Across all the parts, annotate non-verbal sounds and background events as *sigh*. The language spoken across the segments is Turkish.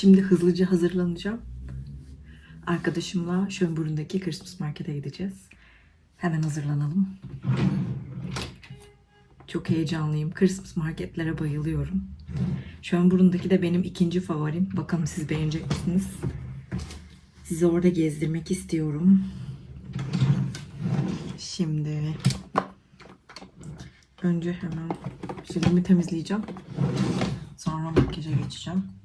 Şimdi hızlıca hazırlanacağım. Arkadaşımla Schönbrun'daki Christmas Market'e gideceğiz. Hemen hazırlanalım. Çok heyecanlıyım. Christmas marketlere bayılıyorum. Schönbrun'daki de benim ikinci favorim. Bakalım siz beğenecek misiniz? Sizi orada gezdirmek istiyorum. Şimdi önce hemen cildimi temizleyeceğim. Sonra makyaja geçeceğim.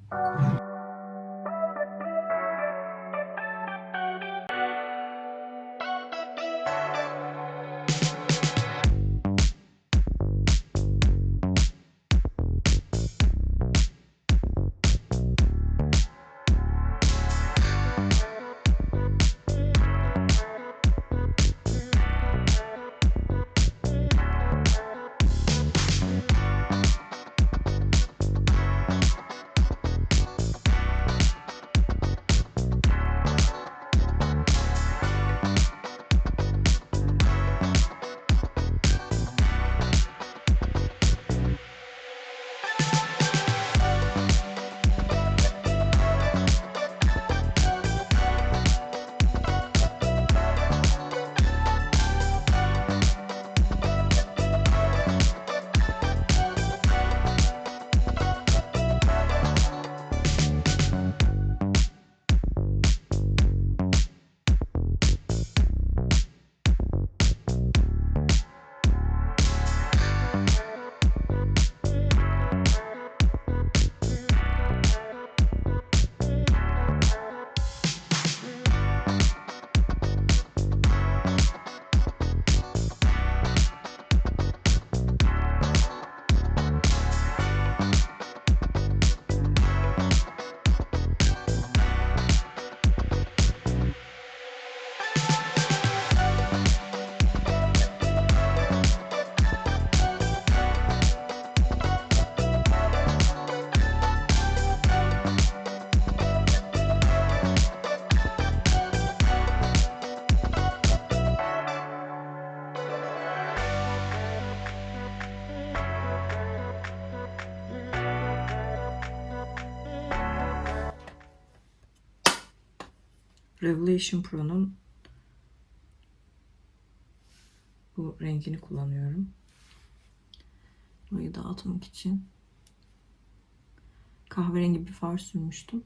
Revelation Pro'nun bu rengini kullanıyorum. Burayı dağıtmak için kahverengi bir far sürmüştüm.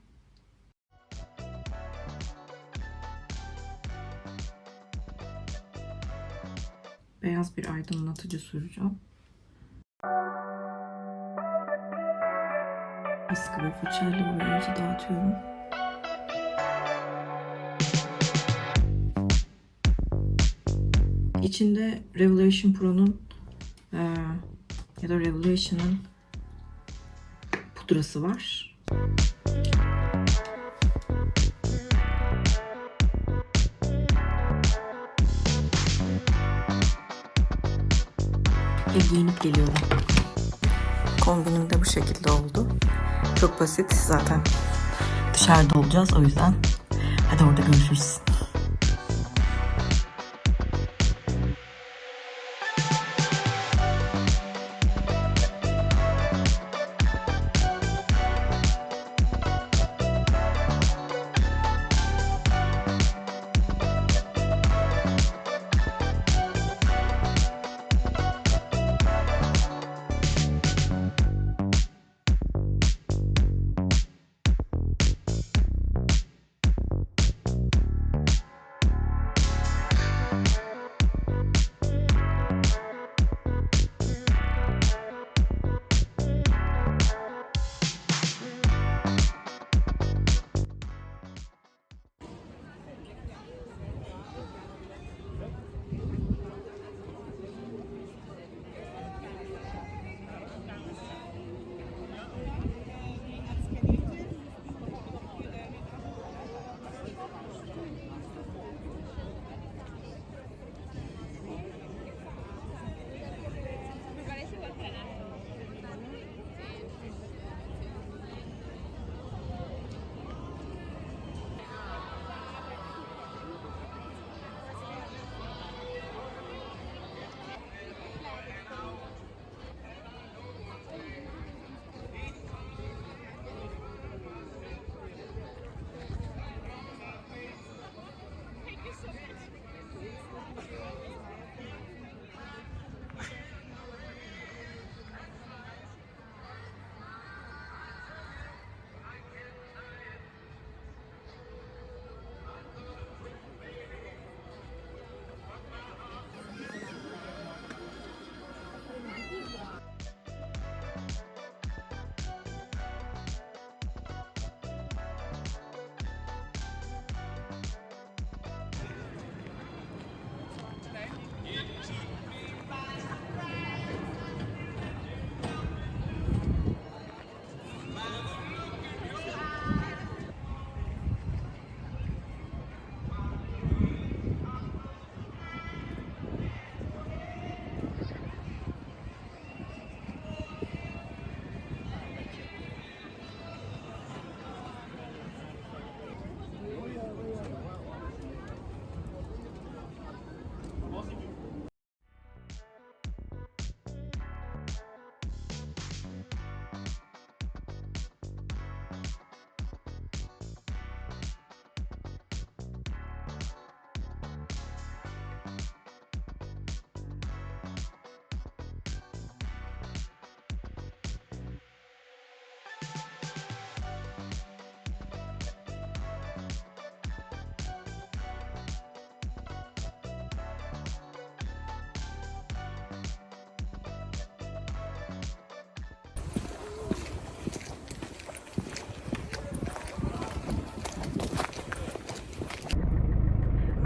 Beyaz bir aydınlatıcı süreceğim. Sıkı bir fırçayla burayı iyice dağıtıyorum. İçinde Revelation Pro'nun eee, ya da Revelation'ın pudrası var. Ve giyinip geliyorum. Kombinim de bu şekilde oldu. Çok basit zaten. Dışarıda olacağız o yüzden. Hadi orada görüşürüz.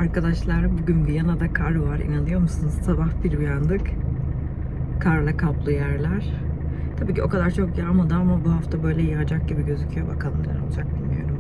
Arkadaşlar bugün Viyana'da kar var. İnanıyor musunuz? Sabah bir uyandık. Karla kaplı yerler. Tabii ki o kadar çok yağmadı ama bu hafta böyle yağacak gibi gözüküyor. Bakalım ne olacak bilmiyorum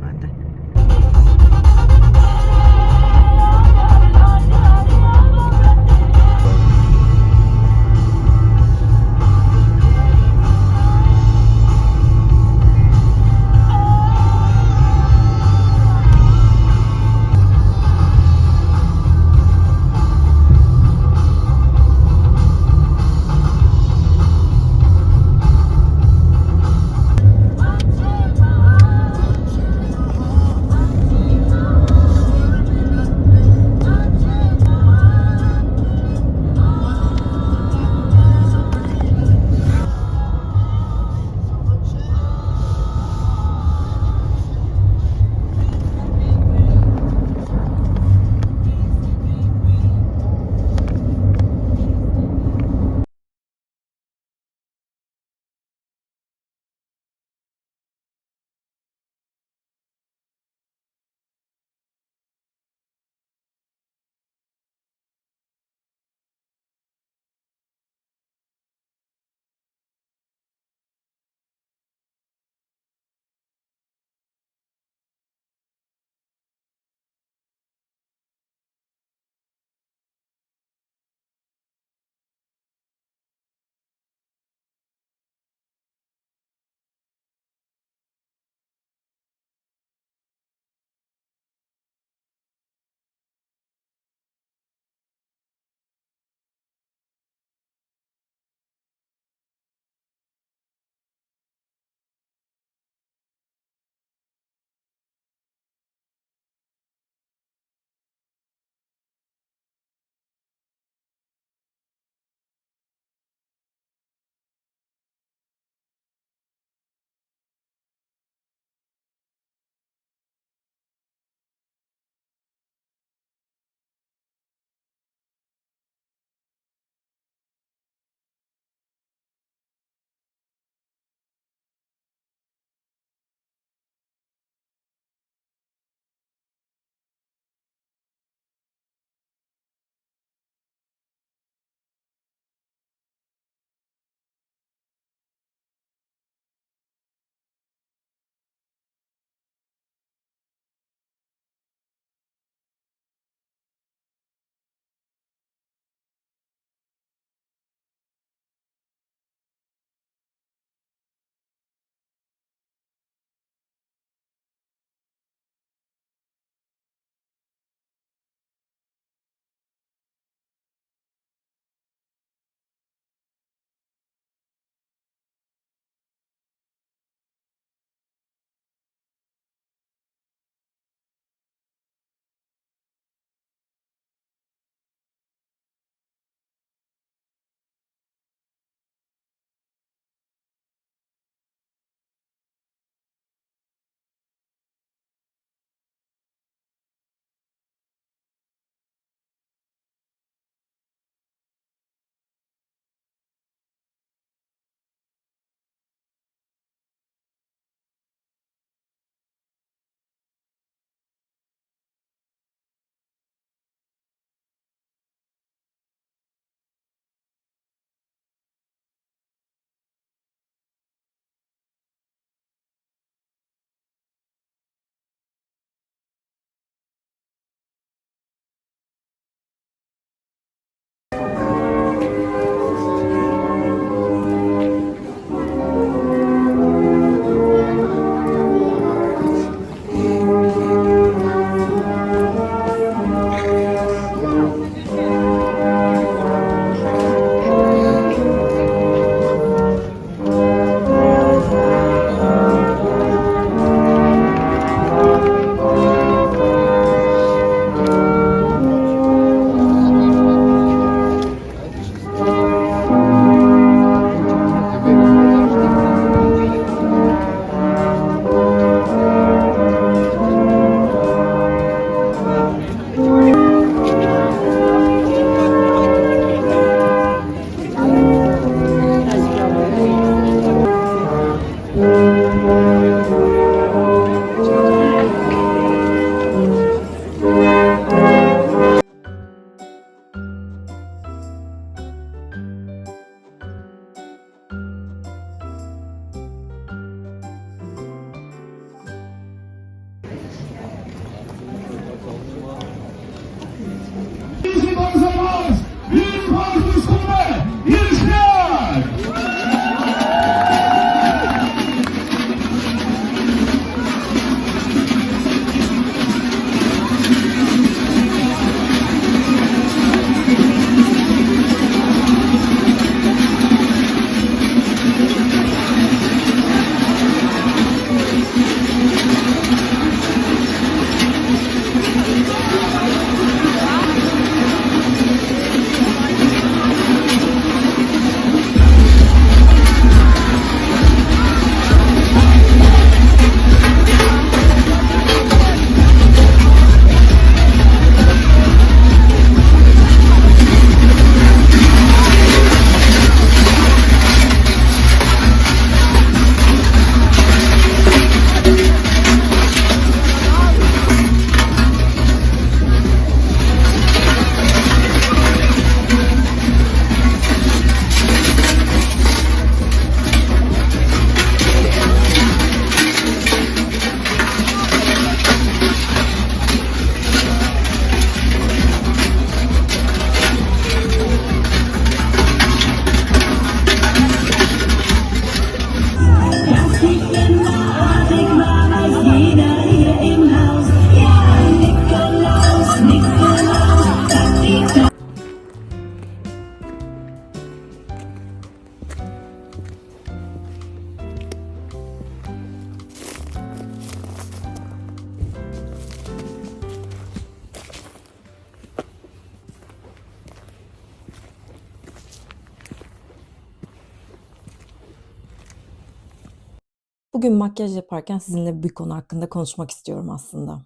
makyaj yaparken sizinle bir konu hakkında konuşmak istiyorum aslında.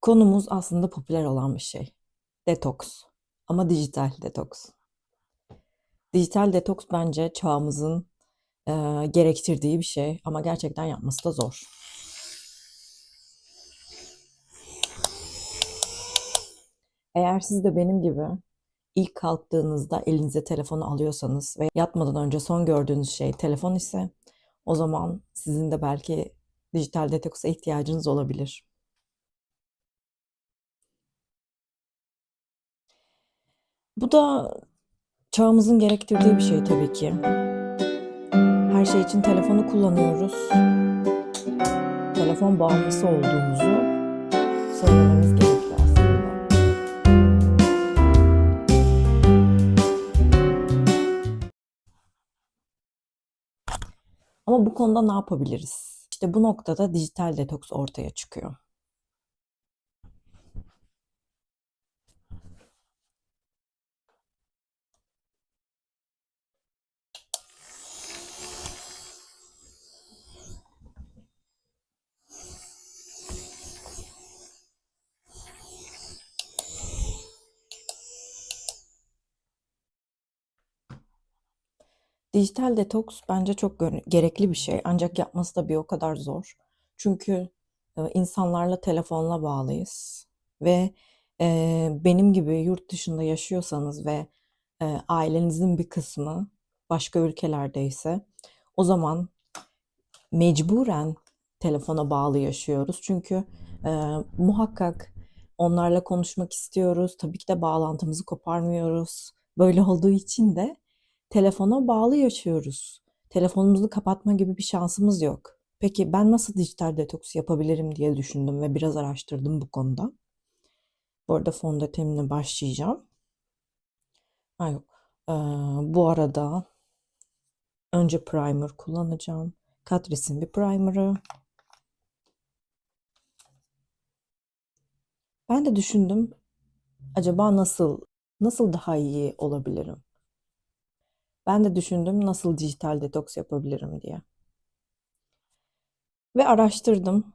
Konumuz aslında popüler olan bir şey. Detoks. Ama dijital detoks. Dijital detoks bence çağımızın e, gerektirdiği bir şey ama gerçekten yapması da zor. Eğer siz de benim gibi ilk kalktığınızda elinize telefonu alıyorsanız ve yatmadan önce son gördüğünüz şey telefon ise o zaman sizin de belki dijital detoksa ihtiyacınız olabilir. Bu da çağımızın gerektirdiği bir şey tabii ki. Her şey için telefonu kullanıyoruz. Telefon bağımlısı olduğumuzu söylememiz gerekiyor Bu konuda ne yapabiliriz? İşte bu noktada dijital detoks ortaya çıkıyor. Dijital detoks bence çok gerekli bir şey ancak yapması da bir o kadar zor. Çünkü e, insanlarla telefonla bağlıyız ve e, benim gibi yurt dışında yaşıyorsanız ve e, ailenizin bir kısmı başka ülkelerdeyse o zaman mecburen telefona bağlı yaşıyoruz. Çünkü e, muhakkak onlarla konuşmak istiyoruz. Tabii ki de bağlantımızı koparmıyoruz. Böyle olduğu için de telefona bağlı yaşıyoruz. Telefonumuzu kapatma gibi bir şansımız yok. Peki ben nasıl dijital detoks yapabilirim diye düşündüm ve biraz araştırdım bu konuda. Bu arada fondötenimle başlayacağım. Ha yok. Ee, bu arada önce primer kullanacağım. Catrice'in bir primer'ı. Ben de düşündüm acaba nasıl nasıl daha iyi olabilirim? Ben de düşündüm nasıl dijital detoks yapabilirim diye. Ve araştırdım.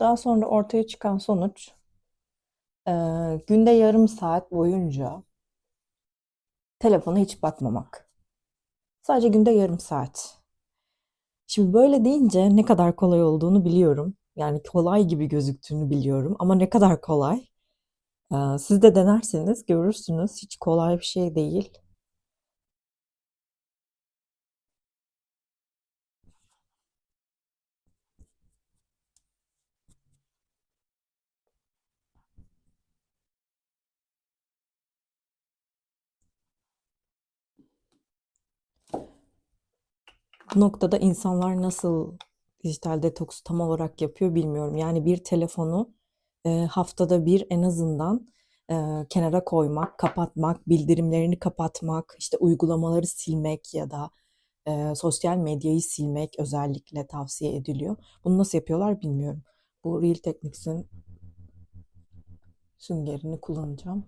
Daha sonra ortaya çıkan sonuç e, günde yarım saat boyunca telefona hiç bakmamak. Sadece günde yarım saat. Şimdi böyle deyince ne kadar kolay olduğunu biliyorum. Yani kolay gibi gözüktüğünü biliyorum ama ne kadar kolay. Siz de denerseniz görürsünüz hiç kolay bir şey değil. Noktada insanlar nasıl dijital detoksu tam olarak yapıyor bilmiyorum. Yani bir telefonu e, haftada bir en azından e, kenara koymak, kapatmak, bildirimlerini kapatmak, işte uygulamaları silmek ya da e, sosyal medyayı silmek özellikle tavsiye ediliyor. Bunu nasıl yapıyorlar bilmiyorum. Bu Real Techniques'in süngerini kullanacağım.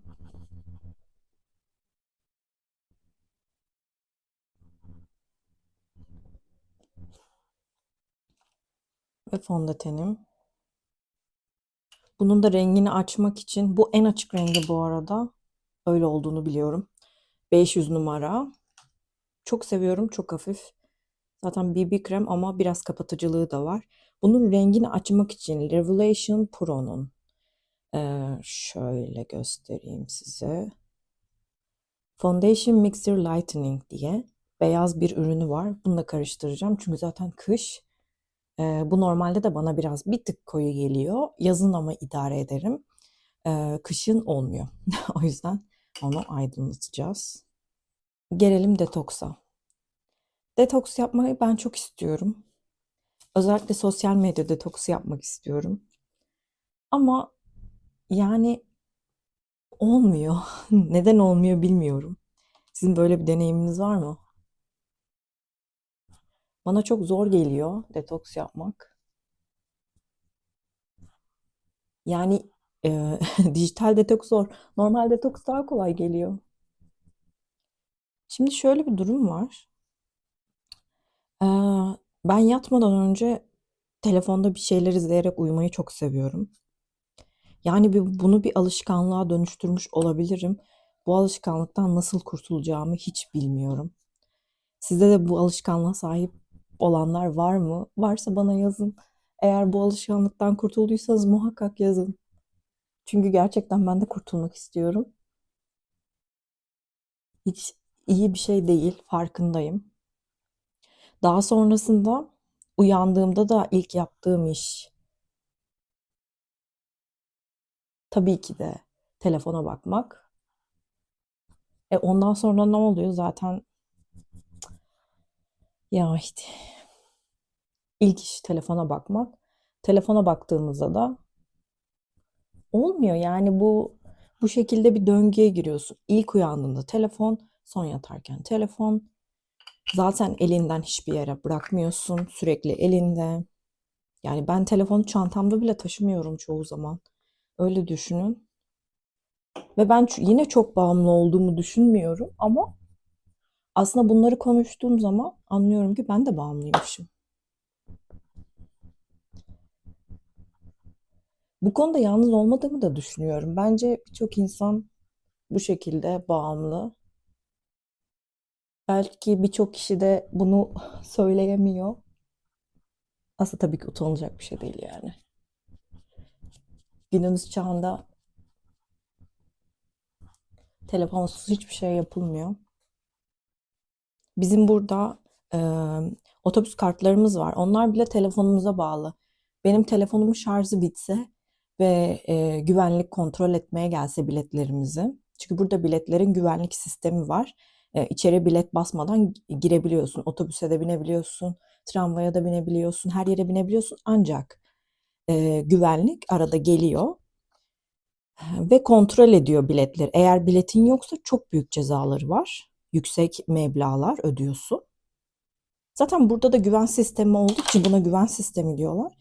Ve fondötenim. Bunun da rengini açmak için bu en açık rengi bu arada. Öyle olduğunu biliyorum. 500 numara. Çok seviyorum. Çok hafif. Zaten BB krem ama biraz kapatıcılığı da var. Bunun rengini açmak için Revelation Pro'nun ee, şöyle göstereyim size. Foundation Mixer Lightening diye beyaz bir ürünü var. Bununla karıştıracağım. Çünkü zaten kış. Ee, bu normalde de bana biraz bir tık koyu geliyor. Yazın ama idare ederim. Ee, kışın olmuyor. *laughs* o yüzden onu aydınlatacağız. Gelelim detoksa. Detoks yapmayı ben çok istiyorum. Özellikle sosyal medya detoksu yapmak istiyorum. Ama yani olmuyor. *laughs* Neden olmuyor bilmiyorum. Sizin böyle bir deneyiminiz var mı? Bana çok zor geliyor detoks yapmak. Yani Ee, *laughs* dijital detoks zor. Normal detoks daha kolay geliyor. Şimdi şöyle bir durum var. Ee, ben yatmadan önce telefonda bir şeyler izleyerek uyumayı çok seviyorum. Yani bir, bunu bir alışkanlığa dönüştürmüş olabilirim. Bu alışkanlıktan nasıl kurtulacağımı hiç bilmiyorum. Sizde de bu alışkanlığa sahip olanlar var mı? Varsa bana yazın. Eğer bu alışkanlıktan kurtulduysanız muhakkak yazın. Çünkü gerçekten ben de kurtulmak istiyorum. Hiç iyi bir şey değil, farkındayım. Daha sonrasında uyandığımda da ilk yaptığım iş tabii ki de telefona bakmak. E ondan sonra ne oluyor zaten ya işte ilk iş telefona bakmak. Telefona baktığımızda da olmuyor yani bu bu şekilde bir döngüye giriyorsun. İlk uyandığında telefon, son yatarken telefon. Zaten elinden hiçbir yere bırakmıyorsun. Sürekli elinde. Yani ben telefonu çantamda bile taşımıyorum çoğu zaman. Öyle düşünün. Ve ben yine çok bağımlı olduğumu düşünmüyorum ama aslında bunları konuştuğum zaman anlıyorum ki ben de bağımlıymışım. Bu konuda yalnız olmadığımı da düşünüyorum. Bence birçok insan bu şekilde bağımlı. Belki birçok kişi de bunu *laughs* söyleyemiyor. Aslında tabii ki utanılacak bir şey değil yani. Günümüz çağında telefonsuz hiçbir şey yapılmıyor. Bizim burada e, otobüs kartlarımız var. Onlar bile telefonumuza bağlı. Benim telefonumun şarjı bitse ve e, güvenlik kontrol etmeye gelse biletlerimizi. Çünkü burada biletlerin güvenlik sistemi var. E, içeri bilet basmadan girebiliyorsun. Otobüse de binebiliyorsun. Tramvaya da binebiliyorsun. Her yere binebiliyorsun. Ancak e, güvenlik arada geliyor ve kontrol ediyor biletleri. Eğer biletin yoksa çok büyük cezaları var. Yüksek meblağlar ödüyorsun. Zaten burada da güven sistemi olduğu için buna güven sistemi diyorlar.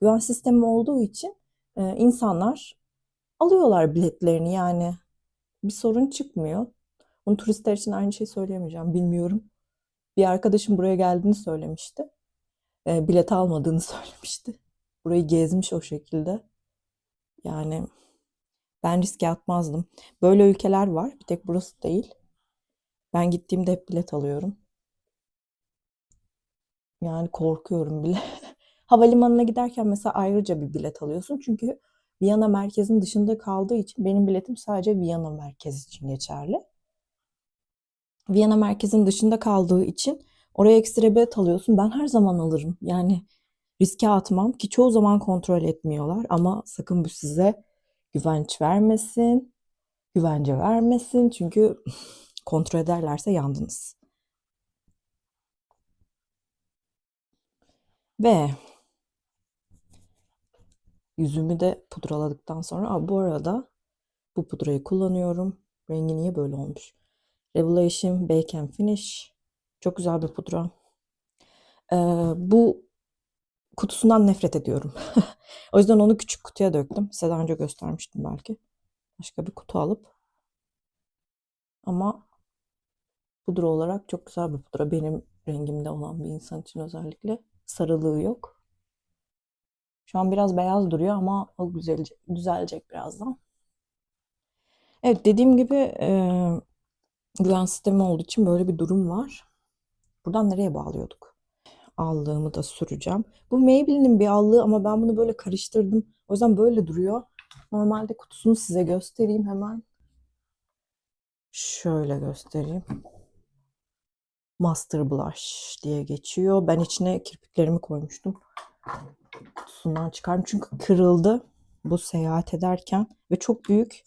Güven sistemi olduğu için e, insanlar alıyorlar biletlerini yani bir sorun çıkmıyor. Bunu turistler için aynı şey söyleyemeyeceğim bilmiyorum. Bir arkadaşım buraya geldiğini söylemişti. E, bilet almadığını *laughs* söylemişti. Burayı gezmiş o şekilde. Yani ben riske atmazdım. Böyle ülkeler var. Bir tek burası değil. Ben gittiğimde hep bilet alıyorum. Yani korkuyorum bile. *laughs* Havalimanına giderken mesela ayrıca bir bilet alıyorsun. Çünkü Viyana merkezin dışında kaldığı için benim biletim sadece Viyana merkez için geçerli. Viyana merkezin dışında kaldığı için oraya ekstra bilet alıyorsun. Ben her zaman alırım. Yani riske atmam ki çoğu zaman kontrol etmiyorlar ama sakın bu size güvenç vermesin, güvence vermesin çünkü *laughs* kontrol ederlerse yandınız. Ve yüzümü de pudraladıktan sonra Aa, bu arada bu pudrayı kullanıyorum. Rengi niye böyle olmuş? Revelation Bake and Finish. Çok güzel bir pudra. Ee, bu kutusundan nefret ediyorum. *laughs* o yüzden onu küçük kutuya döktüm. Size daha önce göstermiştim belki. Başka bir kutu alıp. Ama pudra olarak çok güzel bir pudra. Benim rengimde olan bir insan için özellikle. Sarılığı yok. Şu an biraz beyaz duruyor ama o güzelecek, düzelecek birazdan. Evet dediğim gibi e, güven sistemi olduğu için böyle bir durum var. Buradan nereye bağlıyorduk? Allığımı da süreceğim. Bu Maybelline'in bir allığı ama ben bunu böyle karıştırdım. O yüzden böyle duruyor. Normalde kutusunu size göstereyim hemen. Şöyle göstereyim. Master Blush diye geçiyor. Ben içine kirpiklerimi koymuştum. Kutusundan çıkardım çünkü kırıldı bu seyahat ederken ve çok büyük.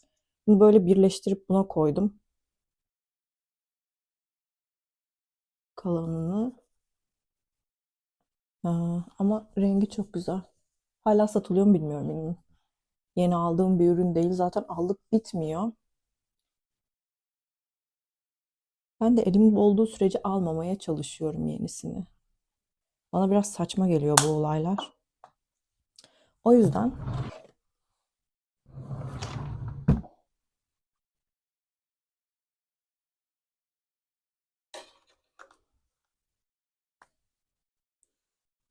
Bunu böyle birleştirip buna koydum. Kalanını. Aa, ama rengi çok güzel. Hala satılıyor mu bilmiyorum benim. Yeni aldığım bir ürün değil. Zaten aldık bitmiyor. Ben de elimde olduğu sürece almamaya çalışıyorum yenisini. Bana biraz saçma geliyor bu olaylar. O yüzden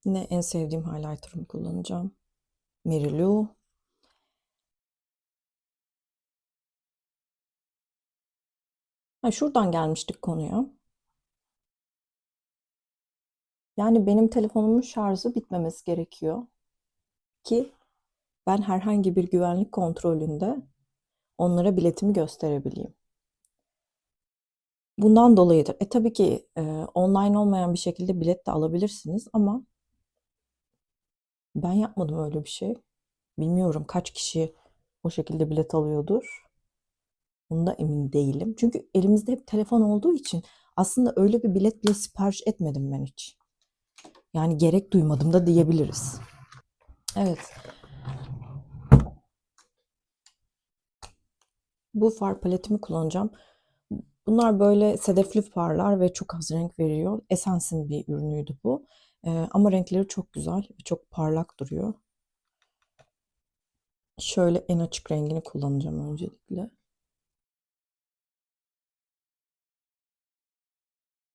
Yine en sevdiğim highlighter'ımı kullanacağım. Merilu Ha, şuradan gelmiştik konuya. Yani benim telefonumun şarjı bitmemesi gerekiyor ki ben herhangi bir güvenlik kontrolünde onlara biletimi gösterebileyim. Bundan dolayıdır. E tabii ki e, online olmayan bir şekilde bilet de alabilirsiniz ama ben yapmadım öyle bir şey. Bilmiyorum kaç kişi o şekilde bilet alıyordur. Bunda emin değilim. Çünkü elimizde hep telefon olduğu için aslında öyle bir bilet bile sipariş etmedim ben hiç. Yani gerek duymadım da diyebiliriz. Evet. Bu far paletimi kullanacağım. Bunlar böyle sedefli farlar ve çok az renk veriyor. Essence'in bir ürünüydü bu. Ee, ama renkleri çok güzel ve çok parlak duruyor. Şöyle en açık rengini kullanacağım öncelikle.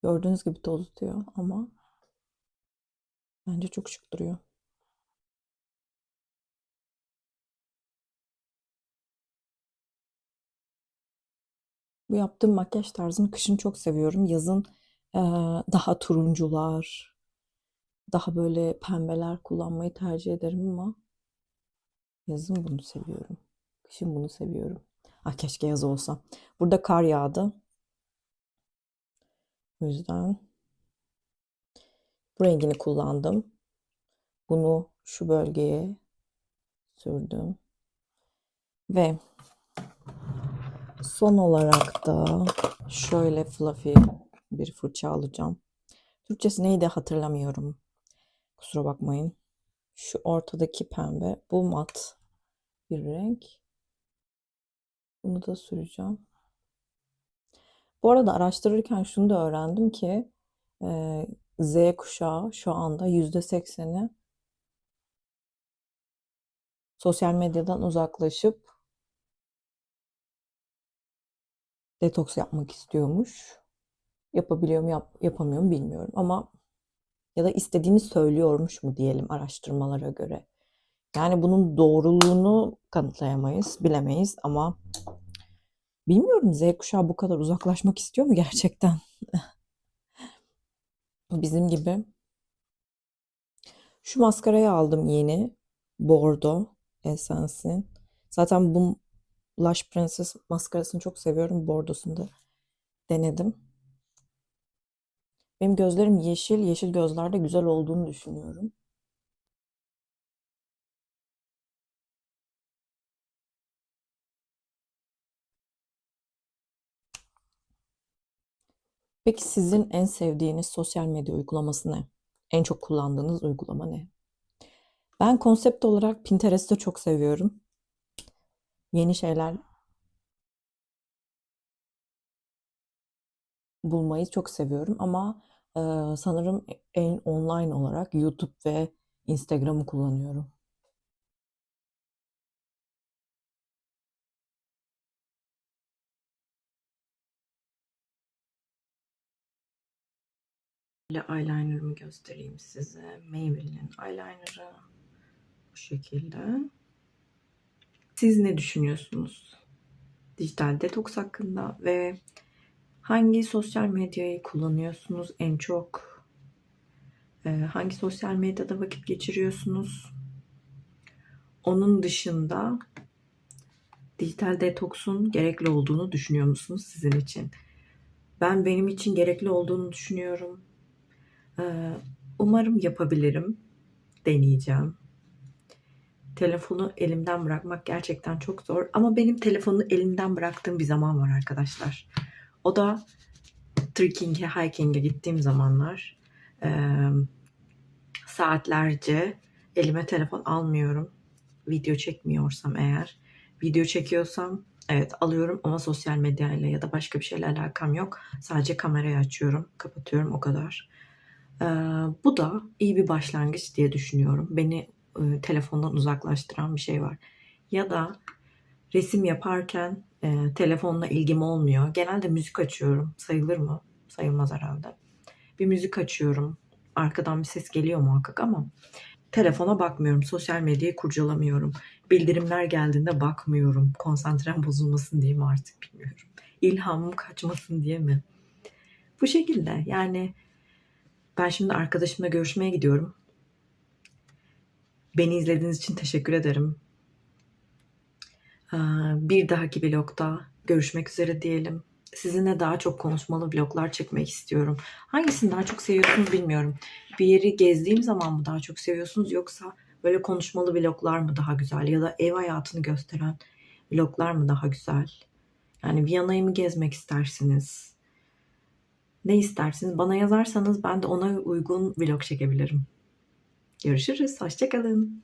Gördüğünüz gibi toz tutuyor ama bence çok şık duruyor. Bu yaptığım makyaj tarzını kışın çok seviyorum. Yazın daha turuncular, daha böyle pembeler kullanmayı tercih ederim ama yazın bunu seviyorum. Kışın bunu seviyorum. Ah keşke yaz olsa. Burada kar yağdı. O yüzden bu rengini kullandım. Bunu şu bölgeye sürdüm. Ve son olarak da şöyle fluffy bir fırça alacağım. Türkçesi neydi hatırlamıyorum. Kusura bakmayın. Şu ortadaki pembe. Bu mat bir renk. Bunu da süreceğim. Bu arada araştırırken şunu da öğrendim ki e, Z kuşağı şu anda %80'i sosyal medyadan uzaklaşıp detoks yapmak istiyormuş. Yapabiliyor mu yap, yapamıyor mu bilmiyorum ama ya da istediğini söylüyormuş mu diyelim araştırmalara göre. Yani bunun doğruluğunu kanıtlayamayız, bilemeyiz ama bilmiyorum Z kuşağı bu kadar uzaklaşmak istiyor mu gerçekten? *laughs* Bizim gibi. Şu maskarayı aldım yeni. Bordo Essence'in. Zaten bu Lush Princess maskarasını çok seviyorum. Bordosunu da denedim. Benim gözlerim yeşil. Yeşil gözlerde güzel olduğunu düşünüyorum. Peki sizin en sevdiğiniz sosyal medya uygulaması ne? En çok kullandığınız uygulama ne? Ben konsept olarak Pinterest'ı çok seviyorum. Yeni şeyler bulmayı çok seviyorum ama e, sanırım en online olarak YouTube ve Instagram'ı kullanıyorum. Eyelinerımı göstereyim size. Maybelline eyelinerı bu şekilde. Siz ne düşünüyorsunuz? Dijital detoks hakkında ve hangi sosyal medyayı kullanıyorsunuz en çok? Ee, hangi sosyal medyada vakit geçiriyorsunuz? Onun dışında dijital detoksun gerekli olduğunu düşünüyor musunuz sizin için? Ben benim için gerekli olduğunu düşünüyorum. Ee, umarım yapabilirim. Deneyeceğim. Telefonu elimden bırakmak gerçekten çok zor. Ama benim telefonu elimden bıraktığım bir zaman var arkadaşlar. O da trekking'e, hiking'e gittiğim zamanlar. Ee, saatlerce elime telefon almıyorum. Video çekmiyorsam eğer. Video çekiyorsam evet alıyorum ama sosyal medyayla ya da başka bir şeyle alakam yok. Sadece kamerayı açıyorum, kapatıyorum o kadar. Ee, bu da iyi bir başlangıç diye düşünüyorum. Beni e, telefondan uzaklaştıran bir şey var. Ya da resim yaparken e, telefonla ilgim olmuyor. Genelde müzik açıyorum. Sayılır mı? Sayılmaz herhalde. Bir müzik açıyorum. arkadan bir ses geliyor muhakkak ama telefona bakmıyorum. Sosyal medyayı kurcalamıyorum. Bildirimler geldiğinde bakmıyorum. Konsantrem bozulmasın diye mi artık bilmiyorum. İlhamım kaçmasın diye mi? Bu şekilde yani ben şimdi arkadaşımla görüşmeye gidiyorum. Beni izlediğiniz için teşekkür ederim. Ee, Bir dahaki vlogda görüşmek üzere diyelim. Sizinle daha çok konuşmalı vloglar çekmek istiyorum. Hangisini daha çok seviyorsunuz bilmiyorum. Bir yeri gezdiğim zaman mı daha çok seviyorsunuz yoksa böyle konuşmalı vloglar mı daha güzel ya da ev hayatını gösteren vloglar mı daha güzel? Yani Viyana'yı mı gezmek istersiniz? Ne istersiniz? Bana yazarsanız ben de ona uygun vlog çekebilirim. Görüşürüz. Hoşçakalın.